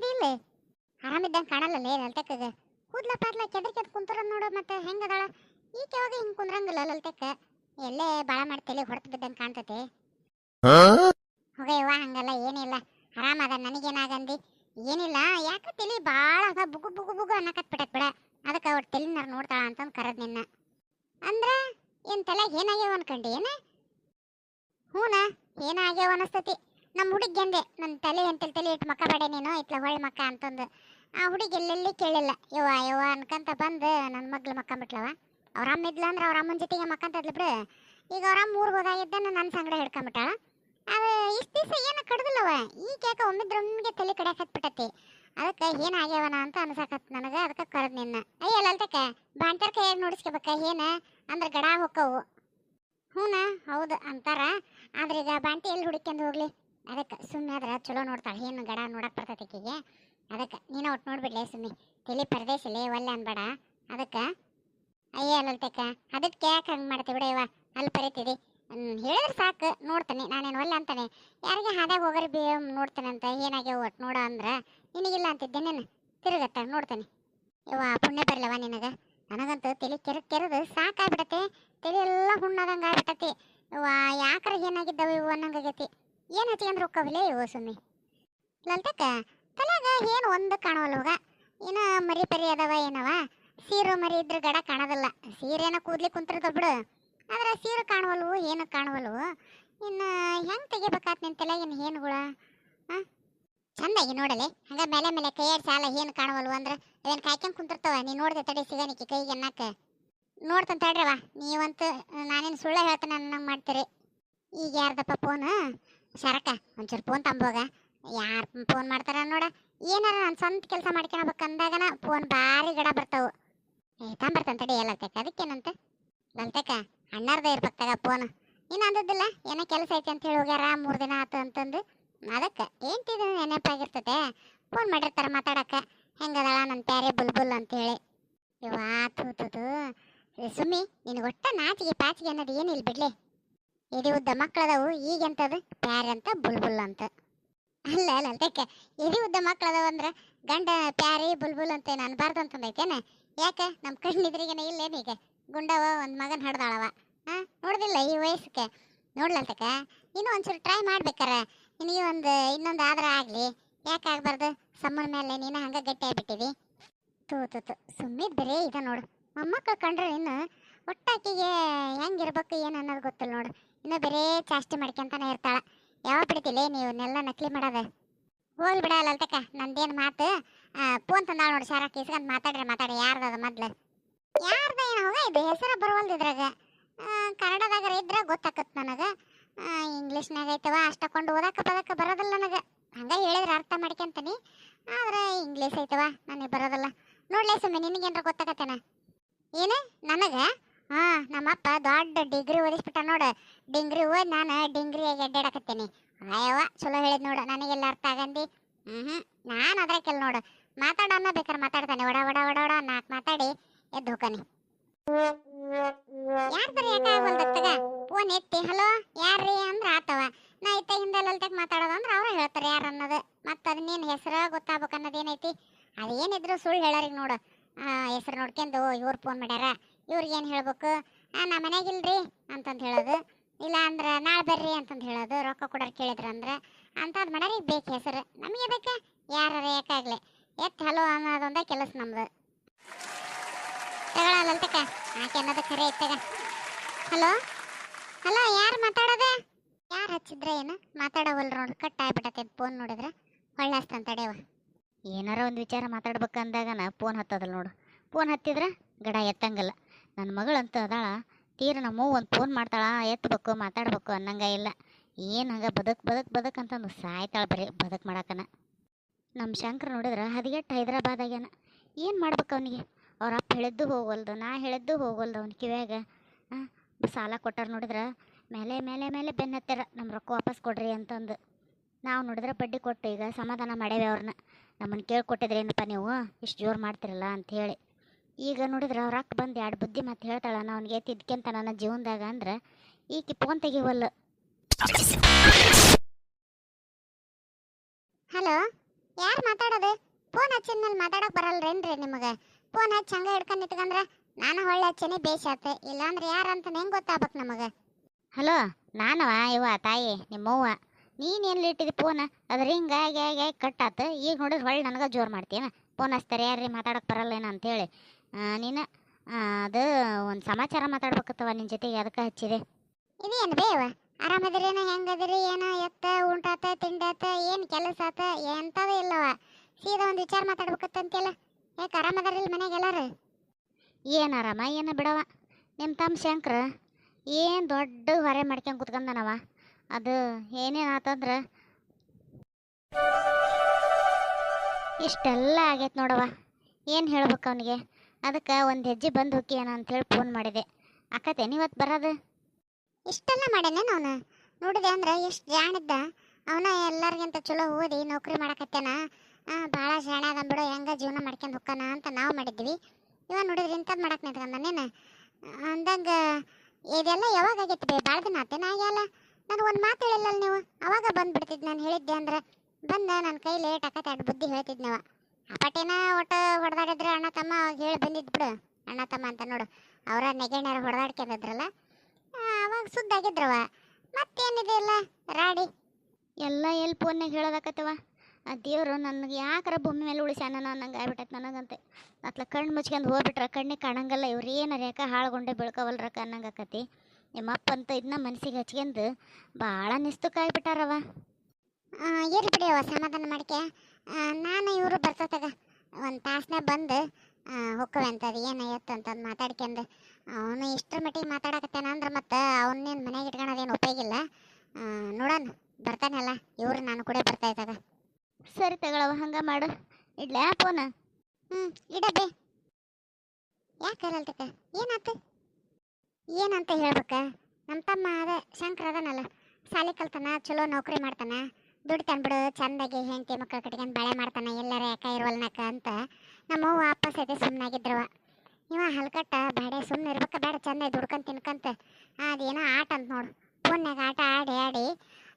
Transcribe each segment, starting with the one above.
ಆರಾಮದಿ ಇಲ್ಲ ಆರಾಮಿದ್ದಂಗೆ ಕಾಣಲ್ಲ ಲಲ್ತಕ್ಕಗ ಕೂದ್ಲ ಪಾದ್ಲ ಕೆದ್ರ ಕೆದ್ ಕುಂತರ ನೋಡು ಮತ್ತೆ ಹೆಂಗದಾಳ ಈಕೆ ಯಾವಾಗ ಹಿಂಗ್ ಕುಂದ್ರಂಗಿಲ್ಲ ಲಲ್ತಕ್ಕ. ಎಲ್ಲೇ ಬಾಳ ಮಾಡಿ ತಲೆ ಹೊಡೆದು ಬಿದ್ದಂಗೆ ಕಾಣ್ತತೆ. ಹೋಗಯ್ಯವ್ವ ಹಂಗಲ್ಲ ಏನಿಲ್ಲ. ಆರಾಮದ ನನಗೇನಾಗಂದಿ? ಏನಿಲ್ಲ ಯಾಕ ತಲಿ ಬಾಳ ಅದ ಬುಗು ಬುಗು ಬುಗು ಅನ್ನಕತ್ ಬಿಡತ್ ಬಿಡ. ಅದಕ್ಕೆ ಅವ್ರ ತಲೆನಾರ ನೋಡ್ತಾಳ ಅಂತಂದು ಕರದ್ ನಿನ್ನ. ಅಂದ್ರ ಏನ್ ತಲೆಗೆ ಏನಾಗ್ಯಾವ ಅನ್ಕಂಡಿ ಏನ? ಹೂನ ಏನಾಗ್ಯಾವ ಅನಸ್ತತಿ? ನಮ್ಮ ಹುಡುಗಿ ಅಂದೆ ನನ್ನ ತಲೆ ಅಂತೇಳಿ ತಲೆ ಇಟ್ಟು ಮಕ್ಕ ಬೇಡ ನೀನು, ಇತ್ಲ ಹೊಳ್ಳಿ ಮಕ್ಕ ಅಂತಂದು. ಆ ಹುಡುಗಿ ಎಲ್ಲೆಲ್ಲಿ ಕೇಳಿಲ್ಲ, ಯವ್ವ ಯವ್ವ ಅನ್ಕಂತ ಬಂದು ನನ್ನ ಮಗ್ಳು ಮಕ್ಕಂಬಿಟ್ಲವ ಅವ್ರ ಅಮ್ಮ ಇದ್ಲ ಅಂದ್ರೆ ಅವ್ರ ಅಮ್ಮನ ಜೊತೆಗೆ ಮಕ್ಕಂತದ್ಲು ಬಿಡು. ಈಗ ಅವ್ರ ಅಮ್ಮ ಊರಿಗೆ ಹೋದಾಗಿದ್ದ ನನ್ನ ಸಂಗಡ ಹಿಡ್ಕೊಂಬಿಟ್ಟಾಳ ಅದು ಇಷ್ಟು ದಿವಸ ಏನು ಕಡ್ದಿಲ್ಲವ. ಈಗ ಯಾಕೆ ಒಮ್ಮಿದ್ರೊಮ್ಮಿಗೆ ತಲೆ ಕಡೆ ಹತ್ಬಿಟ್ಟತಿ. ಅದಕ್ಕೆ ಏನು ಏನಾಗ್ಯಾವನ ಅಂತ ಅನ್ಸಾಕತ್ ನನಗೆ, ಅದಕ್ಕೆ ಕರೆದ್ ನಿನ್ನ. ಅಯ್ಯ, ಲಲ್ತಕ್ಕ ಬಾಂಟರ್ ಕೈಯಾಗ ನೋಡಿಸ್ಕೋಬೇಕ, ಏನು? ಅಂದ್ರೆ ಗಡ ಹೋಕ್ಕವು. ಹ್ಞೂನ ಹೌದು, ಅಂತಾರ. ಆದ್ರೆ ಈಗ ಬಾಂಟಿ ಎಲ್ಲಿ ಹುಡುಕ್ಯಂದು ಹೋಗ್ಲಿ? ಅದಕ್ಕೆ ಸುಮ್ಮನೆ ಆದ್ರೆ ಚಲೋ ನೋಡ್ತಾಳೆ. ಏನು ಗಡ ನೋಡಕ್ ಬರ್ತೈತೆ ಆಕಿಗೆ? ಅದಕ್ಕೆ, ನೀನು ಒಟ್ಟು ನೋಡ್ಬಿಡ್ಲೆ ಸುಮ್ಮನೆ. ತಲೆ ಪರದೇಶಿಲೆ ಒಲ್ಲೆ ಅನ್ಬೇಡ. ಅದಕ್ಕೆ, ಅಯ್ಯ ಲಲ್ತಕ್ಕ, ಅದಕ್ಕೆ ಯಾಕೆ ಹಂಗೆ ಮಾಡ್ತೀವಿ ಬಿಡಯ್ಯವ ಅಲ್ಲಿ ಬರೀತಿದಿ. ಹೇಳಿದ್ರೆ ಸಾಕು, ನೋಡ್ತಾನೆ. ನಾನೇನು ಒಲ್ಲೆ ಅಂತಾನೆ. ಯಾರಿಗೆ ಹಾದಾಗ ಹೋಗರಿ ಬಿ ನೋಡ್ತಾನಂತ, ಏನಾಗ್ಯಾವ ಒಟ್ಟು ನೋಡ ಅಂದ್ರೆ, ನಿನಗಿಲ್ಲ ಅಂತಿದ್ದೆ ನೀನು. ತಿರುಗತ್ತ, ನೋಡ್ತಾನೆ. ಇವ ಪುಣ್ಯ ಬರಲವ ನಿನಗ. ನನಗಂತೂ ತಲೆ ಕೆರೆದು ಕೆರೆದು ಸಾಕಾಗ್ಬಿಡತ್ತೆ. ತಲೆ ಎಲ್ಲ ಹುಣ್ಣಾದಂಗೆ ಆಗ್ಬಿಟ್ಟತಿ ಇವ ಯಾಕ್ರ ಏನಾಗಿದ್ದಾವೆ ಇವು ಅನ್ನಂಗಾಗೈತಿ? ಏನು ಹಚ್ಕೊಂಡ್ರೆ ಕವಲೇ ಇವು ಸುಮ್ಮನೆ ಲಲ್ತಕ್ಕ ತಲಾಗ ಏನು ಒಂದು ಕಾಣವಲ್ವಾಗ ಏನೋ ಮರಿ ಪರಿ ಅದಾವ, ಏನವ? ಸೀರು ಮರಿ ಇದ್ರ ಗಡ ಕಾಣೋದಿಲ್ಲ. ಸೀರೆನ ಕೂದ್ಲಿ ಕುಂತಿರ್ತಾವ ಬಿಡು. ಆದ್ರೆ ಸೀರು ಕಾಣವಲ್ವು, ಏನು ಕಾಣವಲ್ವು? ಇನ್ನು ಹೆಂಗೆ ತೆಗಿಬೇಕಾತ್ ನಿನ್ನ ಏನು ಏನುಗಳ ಹಾಂ ಚಂದಾಗಿ ನೋಡಲಿ. ಹಂಗ ಮೇಲೆ ಮೇಲೆ ಕೈಯಾಡಿ ಸಾಲ ಏನು ಕಾಣವಲ್ವು ಅಂದ್ರೆ ಅದೇನು ಕಾಯ್ಕೊಂಡು ಕುಂತಿರ್ತವ? ನೀ ನೋಡ್ದೆ ತಡಿ ಸಿಗನಿಕ್ಕೆ ಕೈಗೆ ಅನ್ನಕ್ಕೆ ನೋಡ್ತಾನೆ ತಡ್ರವ ನೀವಂತೂ ನಾನೇನು ಸುಳ್ಳ ಹೇಳ್ತಾನೆ ಅನ್ನಂಗೆ ಮಾಡ್ತೀರಿ. ಈಗ ಯಾರ್ದಪ್ಪ ಫೋನ್ ಶರಕ ಒಂಚೂರು ಫೋನ್ ತಂಬೋಗ ಯಾರು ಫೋನ್ ಮಾಡ್ತಾರ ನೋಡ. ಏನಾರ ನಾನು ಸ್ವಂತ ಕೆಲಸ ಮಾಡ್ಕೊಳ್ಬೇಕಂದಾಗನ ಫೋನ್ ಭಾರಿ ಗಡ ಬರ್ತಾವು. ಏ, ತಂಬರ್ತಾನೆ ತಡಿ ಎಲ್ಲ ಅದಕ್ಕೇನಂತ? ಲಲ್ತಕ್ಕ ಅಣ್ಣಾರ್ದ ಇರ್ಬೇಕಾಗ ಫೋನ್ ಇನ್ನು ಅಂದದ್ದಿಲ್ಲ, ಏನೋ ಕೆಲಸ ಐತೆ ಅಂತ ಹೇಳಿ ಹೋಗ್ಯಾರ, ಮೂರು ದಿನ ಆತು ಅಂತಂದು. ಅದಕ್ಕೆ ಏನ್ತಿದ ನೆನಪಾಗಿರ್ತದೆ ಫೋನ್ ಮಾಡಿರ್ತಾರ ಮಾತಾಡಕ ಹೆಂಗದಳ ನನ್ನ ಪ್ಯಾರೆ ಬುಲ್ಬುಲ್ ಅಂತೇಳಿ. ಇವಾ ತೂತದು ಸುಮ್ಮಿ ನಿನಗೆ ಒಟ್ಟ ನಾಚಿಗೆ ಪಾಚಿಗೆ ಅನ್ನೋದು ಏನಿಲ್ಲ ಬಿಡ್ಲಿ. ಎದೆ ಉದ್ದ ಮಕ್ಕಳದವು ಈಗೆಂತದು ಪ್ಯಾರಿ ಅಂತ, ಬುಲ್ಬುಲ್ ಅಂತ. ಅಲ್ಲ ಅಲ್ಲ ಅದಕ್ಕೆ ಇದು ಉದ್ದ ಮಕ್ಕಳದವ ಅಂದ್ರೆ ಗಂಡ ಪ್ಯಾರಿ, ಬುಲ್ಬುಲ್ ಅಂತ ಏನು ಅನ್ಬಾರ್ದು ಅಂತಂದೈತೇನ ಯಾಕೆ? ನಮ್ಮ ಕಣ್ಣಿದ್ರಿಗೇನೆ ಇಲ್ಲೇನೀಗ ಗುಂಡವ, ಒಂದು ಮಗನ ಹಡ್ದಾಳವ. ಹಾಂ? ನೋಡ್ದಿಲ್ಲ ಈ ವಯಸ್ಸಕ್ಕೆ. ನೋಡ್ಲಂತಕ ಇನ್ನೂ ಒಂಚೂರು ಟ್ರೈ ಮಾಡ್ಬೇಕಾರ. ನಿನಗೆ ಒಂದು, ಇನ್ನೊಂದು ಆದ್ರೆ ಆಗಲಿ. ಯಾಕೆ ಆಗ್ಬಾರ್ದು? ಸಮ್ಮನ ಮೇಲೆ ನೀನು ಹಂಗೆ ಗಟ್ಟಿ ಆಗ್ಬಿಟ್ಟಿದಿ ತೂ ತೂ. ತೂ ಇದೆ ನೋಡು. ಮೊಮ್ಮಕ್ಕಳು ಕಂಡ್ರೆ ಇನ್ನು ಒಟ್ಟಾಕಿಗೆ ಹೆಂಗಿರ್ಬೇಕು, ಏನು ಅನ್ನೋದು ಗೊತ್ತಿಲ್ಲ ನೋಡು. ಇನ್ನು ಬೇರೆ ಚಾಸ್ತಿ ಮಾಡ್ಕೊಂತಾನೆ ಇರ್ತಾಳ. ಯಾವಾಗ ಬಿಡ್ತಿಲ್ಲ ನೀವನ್ನೆಲ್ಲ ನಕಲಿ ಮಾಡೋದು. ಹೋಗ್ಲಿ ಬಿಡ ಲಲ್ತಕ್ಕ, ನಂದೇನು ಮಾತು? ಫೋನ್ ತಂದಾಳ ನೋಡಿ ಶಾರಕ್ಕೆ ಇಸ್ಕೊಂಡ್ ಮಾತಾಡ್ರಿ, ಮಾತಾಡಿ, ಯಾರ್ದದ ಮೊದ್ಲು? ಯಾರ್ದ ಏನು ಹೋಗ ಇದು ಹೆಸರು ಬರುವಲ್ದು ಇದ್ರಾಗ. ಕನ್ನಡದಾಗ ಇದ್ರ ಗೊತ್ತಾಕತ್ ನನಗೆ. ಇಂಗ್ಲೀಷ್ನಾಗ ಐತವ, ಅಷ್ಟಕೊಂಡು ಓದಾಕ ಬದಕ್ಕೆ ಬರೋದಿಲ್ಲ ನನಗೆ. ಹಂಗೆ ಹೇಳಿದ್ರೆ ಅರ್ಥ ಮಾಡ್ಕೊಂತೀನಿ ಆದ್ರೆ ಇಂಗ್ಲೀಷ್ ಐತವ, ನನಗೆ ಬರೋದಿಲ್ಲ. ನೋಡ್ಲೇ ಸುಮ್ಮನೆ ನಿನಗೇನ್ರ ಗೊತ್ತಾಗತ್ತೇನ ಏನು, ನನಗೆ? ಹಾಂ, ನಮ್ಮಪ್ಪ ದೊಡ್ಡ ಡಿಗ್ರಿ ಓದಿಸ್ಬಿಟ್ಟ ನೋಡು. ಡಿಂಗ್ರಿ ಓದಿ ನಾನು ಡಿಂಗ್ರಿಯಾಗಿ ಅಡ್ಡಾಡಕತ್ತೀನಿ ಅಯ್ಯವ್ವ, ಚಲೋ ಹೇಳಿದ್ ನೋಡು, ನನಗೆಲ್ಲ ಅರ್ಥ ಆಗಂದಿ? ಹ್ಞೂ ನಾನು ಕೆಲ ನೋಡು. ಮಾತಾಡೋಣ ಬೇಕಾದ್ರೆ ಮಾತಾಡ್ತಾನೆ. ಒಡ ಒಡ ಒಡ ಒಡ ನಾಲ್ಕು ಮಾತಾಡಿ, ಎದ್ದು ಹೋಗ್ತಾನೆ ಯಾರ್ದಾರ ಯಾಕಾಗಲ್ದತ್ತಗ ಫೋನ್ ಎತ್ತಿ ಹಲೋ, ಯಾರ್ರಿ? ಅಂದ್ರೆ ಆತವ ನಾ ಇತ್ತ ಹಿಂದೆ ಲಲ್ತಕ್ ಮಾತಾಡೋದು ಅಂದ್ರೆ ಅವ್ರು ಹೇಳ್ತಾರೆ ಯಾರು ಅನ್ನೋದು. ಮತ್ತೆ ಅದನ್ನೇನು ಹೆಸರು ಗೊತ್ತಾಗ್ಬೇಕು ಅನ್ನೋದು ಏನೈತಿ? ಅದೇನಿದ್ರು ಸುಳ್ಳು ಹೇಳೋರಿಗೆ ನೋಡು. ಹೆಸರು ನೋಡ್ಕೊಂಡು, ಇವ್ರು ಫೋನ್ ಮಾಡ್ಯಾರ. ಇವ್ರಿಗೆ ಏನು ಹೇಳ್ಬೇಕು? ನಮ್ಮ ಮನ್ಯಾಗಿಲ್ರಿ ಅಂತಂದು ಹೇಳೋದು. ಇಲ್ಲ ಅಂದ್ರೆ ನಾಳೆ ಬರ್ರಿ ಅಂತಂದು ಹೇಳೋದು, ರೊಕ್ಕ ಕೊಡೋರು ಕೇಳಿದ್ರು ಅಂದ್ರೆ ಅಂಥದ್ದು ಮಾಡ್ಯಾರ ಬೇಕು ಹೆಸರು. ನಮಗೆ ಬೇಕಾ ಯಾರ ಯಾಕಾಗ್ಲಿ. ಎತ್ತು ಹಲೋ ಅನ್ನೋದೊಂದೇ ಕೆಲಸ ನಮ್ದು. ತಗೊಳ ಲಲ್ತಕ್ಕ, ಆಕೆ ಅನ್ನೋದು ಖರೆ ಇತ್ತಾಗ ಹಲೋ? ಹಲೋ, ಯಾರು ಮಾತಾಡೋದೆ? ಯಾರು ಹಚ್ಚಿದ್ರೆ ಏನು? ಮಾತಾಡೋವಲ್ ನೋಡಿ, ಕಟ್ ಆಗ್ಬಿಟ್ಟತೆ ಫೋನ್ ನೋಡಿದ್ರೆ. ಹಚ್ತಾನೆ ತಡೆಯವ ಏನಾರ ಒಂದು ವಿಚಾರ ಮಾತಾಡ್ಬೇಕಂದಾಗ ಫೋನ್ ಹತ್ತದಲ್ಲ ನೋಡು. ಫೋನ್ ಹತ್ತಿದ್ರೆ ಗಡ ಎತ್ತಂಗಿಲ್ಲ. ನನ್ನ ಮಗಳಂತೂ ಅದಾಳ ತೀರ ನಮ್ಮವ್ವ ಒಂದು ಫೋನ್ ಮಾಡ್ತಾಳ ಎತ್ತಬೇಕು ಮಾತಾಡ್ಬೇಕು ಅನ್ನಂಗ ಇಲ್ಲ. ಏನು ಹಂಗೆ ಬದುಕ್, ಬದಕ್, ಬದುಕ್ ಅಂತಂದು ಸಾಯ್ತಾಳ ಬರೀ ಬದುಕು ಮಾಡಕ್ಕನ ನಮ್ಮ ಶಂಕರ್ ನೋಡಿದ್ರೆ ಹದಿಗೆಟ್ಟು ಹೈದರಾಬಾದ್ ಆಗ್ಯಾನ. ಏನು ಮಾಡ್ಬೇಕು ಅವನಿಗೆ? ಅವ್ರ ಅಪ್ಪ ಹೇಳಿದ್ದು ಹೋಗಲ್ದು, ನಾ ಹೇಳಿದ್ದು ಹೋಗಲ್ದು ಅವ್ನ ಕಿವ್ಯಾಗ. ಸಾಲ ಕೊಟ್ಟಾರ ನೋಡಿದ್ರೆ? ಮೇಲೆ ಮೇಲೆ ಮೇಲೆ ಬೆನ್ನ ಹತ್ತಾರ ನಮ್ಮ ರೊಕ್ಕ ವಾಪಸ್ ಕೊಡ್ರಿ ಅಂತಂದು. ನಾವು ನೋಡಿದ್ರೆ ಬಡ್ಡಿ ಕೊಟ್ಟು ಈಗ ಸಮಾಧಾನ ಮಾಡೇವೆ ಅವ್ರನ್ನ. ನಮ್ಮನ್ನು ಕೇಳ್ಕೊಟ್ಟಿದ್ರೇನಪ್ಪ ನೀವು? ಇಷ್ಟು ಜೋರು ಮಾಡ್ತಿರಲ್ಲ ಅಂಥೇಳಿ ಈಗ ನೋಡಿದ್ರೆ ಅವ್ರ ಅಕ್ಕ ಬಂದು ಎರಡು ಬುದ್ಧಿ ಮತ್ತೆ ಹೇಳ್ತಾಳ ನಾ ಅವ್ನಿಗೆ ತಿದ್ಕೆಂತ ನನ್ನ ಜೀವನದಾಗ ಅಂದ್ರೆ ಈಕಿ ಫೋನ್ ತೆಗಿವಲ್ಲ. ಹಲೋ ಯಾರು ಮಾತಾಡೋದು? ಫೋನ್ ಹಚ್ಚಿದ್ಮೇಲೆ ಮಾತಾಡಕ್ ಬರಲ್ರೇನ್ರಿ ನಿಮಗೆ? ಫೋನ್ ಹಚ್ಚಿ ಹಂಗೆ ಹಿಡ್ಕೊಂಡು ನಿಂತ್ಕೊಂಡ್ರೆ ನಾನು ಹೊಳ್ಳೆ ಹಚ್ಚೇನೆ ಬೇಸಾತ ಇಲ್ಲಾಂದ್ರೆ ಯಾರಂತ ಹೆಂಗೆ ಗೊತ್ತಾಗ್ಬೇಕು ನಮಗೆ? ಹಲೋ ನಾನವ ಇವ ತಾಯಿ ನಿಮ್ಮವ್ವ. ನೀನೇನು ಇಟ್ಟಿದ್ದು ಫೋನ್ ಅದ್ರ ರಿಂಗ್ ಆಗಿ ಆಗಿ ಆಗಿ ಕಟ್ಟಾತು ಈಗ ನೋಡಿದ್ರೆ ಹೊಳ್ಳಿ ನನಗೆ ಜೋರು ಮಾಡ್ತೀನ ಫೋನ್ ಹಚ್ತಾರೆ ಯಾರ್ರಿ ಬರಲ್ಲ ಬರಲ್ಲೇನ ಅಂತೇಳಿ ಆ, ನೀನು? ಅದು ಒಂದು ಸಮಾಚಾರ ಮಾತಾಡ್ಬೇಕತ್ತವ ನಿನ್ನ ಜೊತೆಗೆ ಅದಕ್ಕೆ ಹಚ್ಚಿದೆ? ಇದೇನು ಬೇವ? ಆರಾಮದಿರೇನ ಹೆಂಗದಿರಿ ಏನ ಎತ್ತ ಉಂಟಾತ ತಿಂಡಾತ ಏನು ಕೆಲಸ ಆತ ಎಂಥದ್ದು ಇಲ್ಲವ ಸೀದಾ ಒಂದು ವಿಚಾರ ಮಾತಾಡ್ಬೇಕತ್ತಂತೆಲ್ಲ ಯಾಕೆ ಆರಾಮದಾರಿಲ್ಲ ಮನೆಗೆ ಎಲ್ಲಾರು? ಏನು ಆರಾಮ ಏನು ಬಿಡವ? ನಿಮ್ಮ ತಮ್ಮ ಶಂಕ್ರ ಏನು ದೊಡ್ಡ ಹೊರೆ ಮಾಡ್ಕೊಂಡು ಕುತ್ಕೊಂಡನವ? ಅದು ಏನೇನು ಆತಂದ್ರೆ? ಇಷ್ಟೆಲ್ಲ ಆಗೈತೆ ನೋಡವ ಏನು ಹೇಳ್ಬೇಕು ಅವನಿಗೆ? ಅದಕ್ಕೆ ಒಂದು ಹೆಜ್ಜೆ ಬಂದು ಅಂತ ಅಂತೇಳಿ ಫೋನ್ ಮಾಡಿದೆ. ಅಕ್ಕತೇನು ಇವತ್ತು ಬರೋದು? ಇಷ್ಟೆಲ್ಲ ಮಾಡ್ಯಾನೇನು ಅವನು? ನೋಡಿದೆ ಅಂದ್ರೆ ಎಷ್ಟು ಜಾಣಿದ್ದ ಅವನ ಎಲ್ಲರಿಗಿಂತ ಚಲೋ ಓದಿ ನೌಕರಿ ಮಾಡಕತ್ತೇನ. ಭಾಳ ಜಾಣ ಅದಂಬಿಡು ಹೆಂಗೆ ಹೆಂಗ ಜೀವನ ಮಾಡ್ಕೊಂಡು ಹೋಗ್ತಾನ ಅಂತ ನಾವು ಮಾಡಿದ್ವಿ. ಇವ ನೋಡಿದ್ರೆ ಇಂಥದ್ದು ಮಾಡಕ್ಕೆ ನಿಂತ್ಕೊಂಡನೇನು ಅಂದಂಗ ಇದೆಲ್ಲ ಯಾವಾಗ ಆಗೈತೆ ಬೇ? ಭಾಳ ದಿನ ಆತೇನ ಆಗ್ಯಲ್ಲ ನಾನು ಒಂದು ಮಾತು ಹೇಳಿಲ್ಲ ನೀವು? ಅವಾಗ ಬಂದ್ಬಿಡ್ತಿದ್ ನಾನು ಹೇಳಿದ್ದೆ ಅಂದ್ರೆ. ಬಂದ ನನ್ನ ಕೈಲಿ ಟಕತ್ತಾಡ್ ಬುದ್ಧಿ ಹೇಳ್ತಿದ್ನವ. ಅಪಟೇನ ಒಟ್ಟು ಹೊಡೆದಾಡಿದ್ರೆ ಅಣ್ಣ ತಮ್ಮ ಹೇಳಿ ಬಂದಿದ್ದು ಬಿಡು. ಅಣ್ಣ ತಮ್ಮ ಅಂತ ನೋಡು. ಅವರ ನೆಗೆಣ್ಯಾರ ಹೊಡೆದಾಡ್ಕೊಂಡಿದ್ರಲ್ಲ? ಅವಾಗ ಸುದ್ದಾಗಿದ್ರವ ಮತ್ತೇನಿದೆ ಇಲ್ಲ ರಾಡಿ. ಎಲ್ಲ ಎಲ್ಲಿ ಫೋನ್ನಾಗ ಹೇಳೋದಾಕತ್ತವ. ಆ ದೇವರು ನನಗೆ ಯಾಕರ ಭೂಮಿ ಮೇಲೆ ಉಳಿಸ್ಯಾನ ಅನ್ನಂಗೆ ಆಗ್ಬಿಟ್ಟೈತೆ ನನಗಂತೆ. ಅತ್ಲ ಕಣ್ಣು ಮುಚ್ಕೊಂಡು ಹೋಗ್ಬಿಟ್ರೆ ಕಣ್ಣಿಗೆ ಕಾಣಂಗಲ್ಲ ಇವ್ರು ಏನಾರ ಯಾಕೆ ಹಾಳ್ಗೊಂಡೆ ಬೆಳ್ಕೊವಲ್ರಕ್ಕ ಅನ್ನಂಗಾಕತಿ ನಿಮ್ಮಪ್ಪ ಅಂತ ಇದನ್ನ ಮನಸ್ಸಿಗೆ ಹಚ್ಕೊಂಡು ಭಾಳ ನಿಸ್ತುಕಾಗ್ಬಿಟ್ಟಾರವ ಇರ್ಲಿ ಬಿಡಿ ಅವ ಸಮಾಧಾನ ಮಾಡ್ಕೆ ನಾನು ಇವರು ಬರ್ತದಾಗ ಒಂದು ತಾಸ್ನ್ಯಾಗ ಬಂದು ಹೊಕ್ಕವೆ ಅಂತ ಅದು ಏನು ಎತ್ತು ಅಂತಂದು ಮಾತಾಡ್ಕೊಂಡು ಅವನು ಇಷ್ಟರ ಮಟ್ಟಿಗೆ ಮಾತಾಡಕತ್ತಾನ ಅಂದ್ರೆ ಮತ್ತು ಅವನ್ನೇನು ಮನೆಗೆ ಇಟ್ಕೊಳೋದೇನು ಉಪಯೋಗಿಲ್ಲ ನೋಡೋಣ ಬರ್ತಾನಲ್ಲ ಇವರು ನಾನು ಕೂಡ ಬರ್ತಾ ಇದ್ದಾಗ. ಸರಿ ತಗೊಳವ ಹಂಗೆ ಮಾಡು. ಇಡ್ಲ ಫೋನ ಹ್ಞೂ ಇಡಬೇ ಯಾಕೆ ಅಲ್ತಕ್ಕ ಏನಾಯ್ತು ಏನಂತ ಹೇಳ್ಬೇಕ? ನಮ್ಮ ತಮ್ಮ ಅದ ಶಂಕರ ಅದನಲ್ಲ ಸಾಲಿ ಕಲ್ತಾನ ಚಲೋ ನೌಕರಿ ಮಾಡ್ತಾನ. ದುಡಿತಾನ ಬಿಡು, ಚಂದಾಗಿ ಹೆಂಡತಿ ಮಕ್ಕಳು ಕಟ್ಕೊಂಡು ಬಳೆ ಮಾಡ್ತಾನೆ, ಎಲ್ಲರ ಯಾಕ ಇರುವಲ್ನಕ ಅಂತ ನಮ್ಮವ್ವ ಅಪ್ಪ ಐತೆ ಸುಮ್ಮನಾಗಿದ್ರವ ಇವ ಹಲ್ಕಟ್ಟ ಬೇಡ ಸುಮ್ಮನೆ ಇರ್ಬೇಕ ಬೇಡ ಚಂದ ದುಡ್ಕೊಂಡು ತಿನ್ಕಂತ. ಅದೇನೋ ಆಟ ಅಂತ ನೋಡು. ಫೋನ್ಯಾಗ ಆಟ ಆಡಿ ಆಡಿ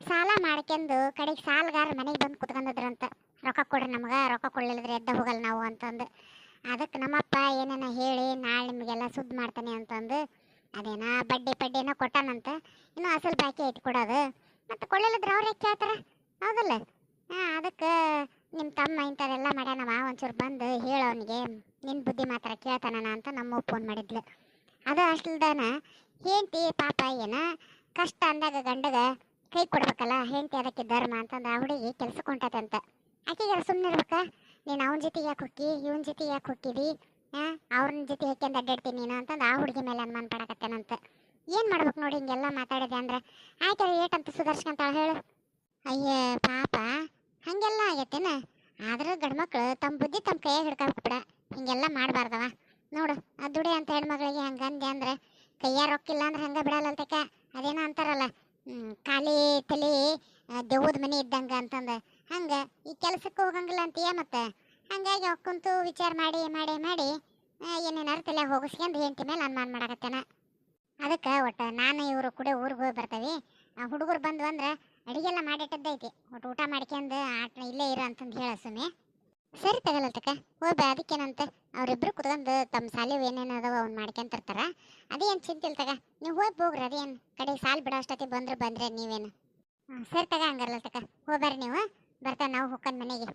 ಸಾಲ ಮಾಡ್ಕೊಂಡು ಕಡೆಗೆ ಸಾಲಗಾರ ಮನೆಗೆ ಬಂದು ಕುತ್ಕೊಂಡಿದ್ರಂತ ರೊಕ್ಕ ಕೊಡ್ರಿ ನಮ್ಗೆ, ರೊಕ್ಕ ಕೊಡ್ಲಿಲ್ಲದ್ರೆ ಎದ್ದ ಹೋಗಲ್ಲ ನಾವು ಅಂತಂದು. ಅದಕ್ಕೆ ನಮ್ಮಪ್ಪ ಏನೇನ ಹೇಳಿ ನಾಳೆ ನಿಮಗೆಲ್ಲ ಸುದ್ದಿ ಮಾಡ್ತಾನೆ ಅಂತಂದು. ಅದೇನೋ ಬಡ್ಡಿ ಪಡ್ಡಿನ ಕೊಟ್ಟಾನಂತ. ಇನ್ನು ಅಸಲು ಬಾಕಿ ಐತಿ ಕೊಡೋದು. ಮತ್ತು ಕೊಳ್ಳಿಲ್ಲದ್ರೆ ಅವ್ರು ಯಾಕೆ ಕೇಳ್ತಾರ? ಹೌದಲ್ಲ? ಅದಕ್ಕೆ ನಿಮ್ಮ ತಮ್ಮ ಇಂಥದೆಲ್ಲ ಮಾಡ್ಯಾನವ, ಒಂಚೂರು ಬಂದು ಹೇಳು ಅವನಿಗೆ. ನಿನ್ನ ಬುದ್ಧಿ ಮಾತ್ರ ಕೇಳ್ತಾನ ಅಂತ ನಮ್ಮ ಫೋನ್ ಮಾಡಿದ್ಲು. ಅದು ಅಷ್ಟಲ್ದಾನ, ಹೆಂಡತಿ ಪಾಪ ಏನ ಕಷ್ಟ ಅಂದಾಗ ಗಂಡಗ ಕೈ ಕೊಡ್ಬೇಕಲ್ಲ, ಹೆಂಡ್ತಿ ಅದಕ್ಕೆ ಧರ್ಮ ಅಂತಂದು ಆ ಹುಡುಗಿ ಕೆಲ್ಸಕ್ಕೆ ಕೊಂಟತಂತ ಆಕೆಗೆ ಸುಮ್ಮನೆ ಇರ್ಬೇಕ? ನೀನು ಅವನ ಜೊತೆಗೆ ಯಾಕೆ ಹೊಕ್ಕಿ? ಇವನ ಜೊತೆ ಯಾಕೆ ಹೊಕ್ಕಿದಿ? ಹಾಂ ಅವ್ರನ್ನ ಜೊತೆ ಹೆಕ್ಕೆಂದು ಅಡ್ಡಾಡ್ತೀನಿ ನೀನು? ಅಂತಂದು ಆ ಹುಡುಗಿ ಮೇಲೆ ಅನುಮಾನ ಪಡಕತ್ತೇನಂತ. ಏನು ಮಾಡ್ಬೇಕು ನೋಡಿ ಹಿಂಗೆಲ್ಲ ಮಾತಾಡಿದೆ ಅಂದ್ರೆ. ಆಯ್ತು ಏಟಂತ ಸುಧಾರಿಸ್ಕೊಂತಾಳೆ ಹೇಳು. ಅಯ್ಯ, ಪಾಪ. ಹಾಗೆಲ್ಲ ಆಗೈತೇನ ಆದ್ರೆ ಗಂಡ್ಮಕ್ಳು ತಮ್ಮ ಬುದ್ಧಿ ತಮ್ಮ ಕೈಯಾಗ ಹಿಡ್ಕೊಬಿಡ ಬಿಡ ಹಿಂಗೆಲ್ಲ ಮಾಡಬಾರ್ದವ. ನೋಡು, ಆ ದುಡಿ ಅಂತ ಹೆಣ್ಮಗಳಿಗೆ ಹಂಗೆ ಅಂದೆ ಅಂದ್ರೆ, ಕೈಯಾಗ ರೊಕ್ಕಿಲ್ಲ ಅಂದ್ರೆ ಹಂಗೆ ಬಿಡಲ್ಲಲ್ತಕ ಅದೇನೋ ಅಂತಾರಲ್ಲ ಖಾಲಿ ತಲೆ ದೆವ್ವದ ಮನೆ ಇದ್ದಂಗೆ ಅಂತಂದು. ಹಂಗೆ, ಈ ಕೆಲಸಕ್ಕೆ ಹೋಗಂಗಿಲ್ಲ ಅಂತೀಯ ಮತ್ತೆ? ಹಂಗಾಗಿ ಕುಂತು ವಿಚಾರ ಮಾಡಿ ಮಾಡಿ ಮಾಡಿ ಏನೇನಾರು ತಲೆ ಹೋಗಿಸ್ಕೊಂಡು ಹೆಂಡತಿ ಮೇಲೆ ಅನುಮಾನ ಮಾಡಕತ್ತೇನ. ಅದಕ್ಕೆ ಒಟ್ಟು ನಾನು ಇವರು ಕೂಡ ಊರಿಗೆ ಹೋಗಿ ಬರ್ತೀವಿ. ಆ ಹುಡುಗರು ಬಂದು ಅಂದ್ರೆ ಅಡಿಗೆಲ್ಲ ಮಾಡಿಟ್ಟದ್ದೈತಿ ಒಟ್ಟು ಊಟ ಮಾಡ್ಕೊಂಡು ಆಟ ಇಲ್ಲೇ ಇರು ಅಂತಂದು ಹೇಳ ಸುಮ್ಮನೆ. ಸರಿ ತಗೊಳತಕ್ಕ ಹೋಗ ಅದಕ್ಕೇನಂತ. ಅವರಿಬ್ರು ಕುತ್ಕೊಂಡು ತಮ್ಮ ಸಾಲಿ ಏನೇನು ಅದಾವ ಅವ್ನು ಮಾಡ್ಕೊಂತಿರ್ತಾರ ಅದೇನು ಚಿಂತೆ ತಗ. ನೀವು ಹೋಗಿ ಹೋಗ್ರಿ ಅದೇನು? ಕಡೆಗೆ ಸಾಲು ಬಿಡೋ ಅಷ್ಟೊತ್ತಿಗೆ ಬಂದ್ರೆ ಬಂದ್ರೆ ನೀವೇನು? ಸರಿ ತಗ ತಕ ಹೋಗ್ಬಾರಿ ನೀವು. ಬರ್ತಾ ನಾವು ಹೋಗ್ಕೊಂಡು ಮನೆಗೆ.